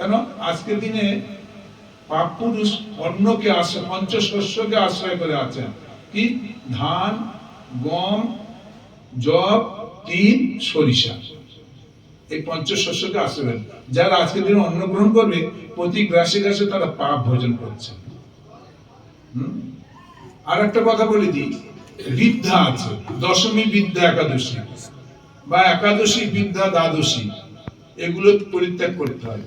কেন? আজকের দিনে পাপ পুরুষ অন্যকে আশ্রয়, পঞ্চশস্যকে আশ্রয় করে আছেন। কি? ধান, গম জব তিল, সরিষা। এই পঞ্চশস্যকে আশ্রয় যারা আজকের দিনে অন্ন গ্রহণ করবে, প্রতি গ্রাসে গ্রাসে তারা পাপ ভোজন করছে? আর একটা কথা বলে দিই। বিদ্যা আছে। দশমী বিদ্যা একাদশী। বা একাদশী বিদ্যা দ্বাদশী। এগুলো পরিত্যাগ করতে হয়।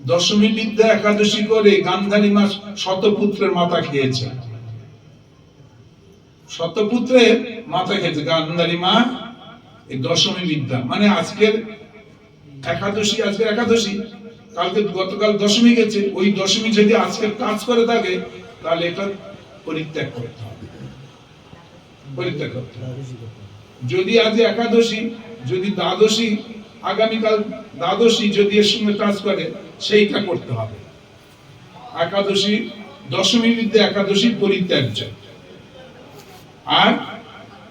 দশমী বিদ্যা একাদশী করে গান্ধারী মাস শতপুত্রের মাথা খেয়েছে। শতপুত্রের মাথা খেয়েছে, গান্ধারী মা এই দশমী বিদ্যা। মানে আজকের একাদশী আজকে একাদশী, কালকে গতকাল দশমী গেছে, ওই দশমী যদি আজকে কাজ করে থাকে, তাহলে এটা পরিত্যাগ করতে হবে। পরিত্যাগ করতে হবে। যদি আজ একাদশী, যদি দ্বাদশী, আগামীকাল দ্বাদশী যদি এর সঙ্গে কাজ করে, সেইটা করতে হবে। একাদশী দশমী বিদ্যা একাদশী পরিত্যাজ্য। আর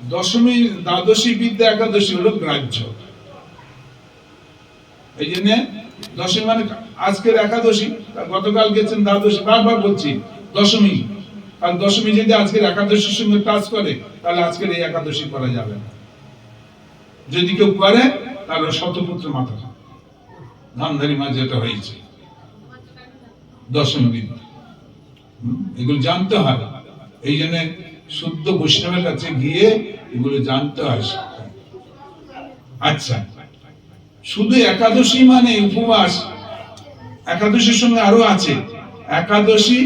দশমী দ্বাদশী বিদ্যা একাদশী হলো গ্রাহ্য। এই জন্য দশমী মানে আজকের একাদশী গতকাল গেছেন দ্বাদশী, বারবার বলছি, দশমী। আর দশমী যদি আজকের একাদশীর সঙ্গে কাজ করে, তাহলে আজকের এই একাদশী করা যাবে না। যদি কেউ করে, তাহলে শতপুত্র মাথা। ধানধারী মা যেটা হয়েছে দশমী হুম, এগুলো জানতে হয়। এই জন্য শুদ্ধ বৈষ্ণবের কাছে গিয়ে এগুলো জানতে হয়। আচ্ছা শুধু একাদশী মানে উপবাস? একাদশীর সঙ্গে আরও আছে। একাদশী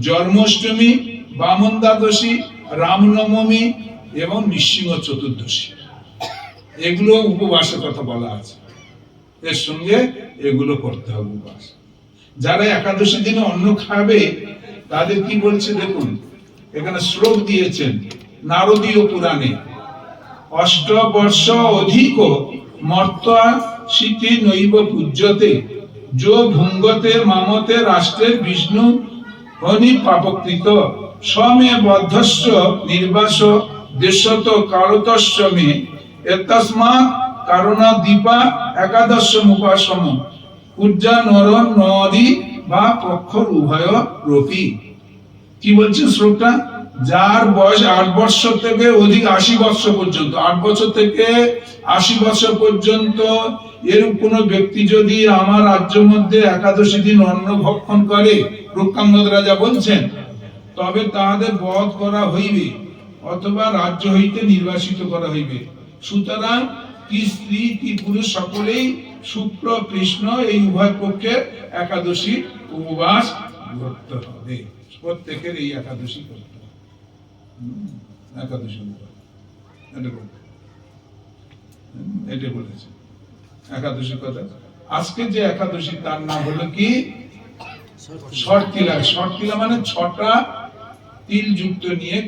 জন্মাষ্টমী বামন দ্বাদশী রামনবমী এবং নৃসিংহ চতুর্দশী। এগুলো উপবাসের কথা বলা আছে। এর সঙ্গে এগুলো করতে হবে উপবাস যারা একাদশী দিনে অন্ন খাবে, তাদের কি বলছে দেখুন, এখানে শ্লোক দিয়েছেন, নারদীয় পুরাণে, অষ্টবর্ষ অধিক মর্তা শীতি নৈব পূজ্যতে, যো ভুঙ্গতে মামতে রাষ্ট্রের বিষ্ণু হনি পাপকৃত সমে বদ্ধস্য নির্বাস, দেশত কারতস্য মে এতস্মাৎ কারণা দীপা, একাদশ মুপাসম পূজা নর নরি বা পক্ষর উভয় রূপী। কি বলছে শ্লোকটা? যার বয়স আট বছর থেকে অধিক আশি বছর পর্যন্ত, আট বছর থেকে আশি বছর পর্যন্ত, এরূপ কোন ব্যক্তি যদি আমার রাজ্য মধ্যে একাদশী দিন অন্ন ভক্ষণ করে, রূপকাঙ্গদ রাজা বলছেন, তবে তাহাদের বধ করা হইবে অথবা রাজ্য হইতে নির্বাসিত করা হইবে। সুতরাং স্ত্রী, কি পুরুষ, সকলেই শুক্র, কৃষ্ণ এই উভয় পক্ষে একাদশী উপবাস করতে হবে। প্রত্যেকের এই একাদশী করতে হবে। একাদশী এটা বলেছে। একাদশী কথা। আজকে যে একাদশী, তার নাম হলো কি? শর্তিলা। শর্তিলা মানে ছটা তিল যুক্ত নিয়ে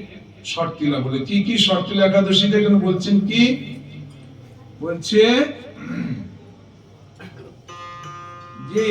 শর্তিলা বলে। কি কি শর্তিলা একাদশীতে এখানে বলছেন কি? বলছে যে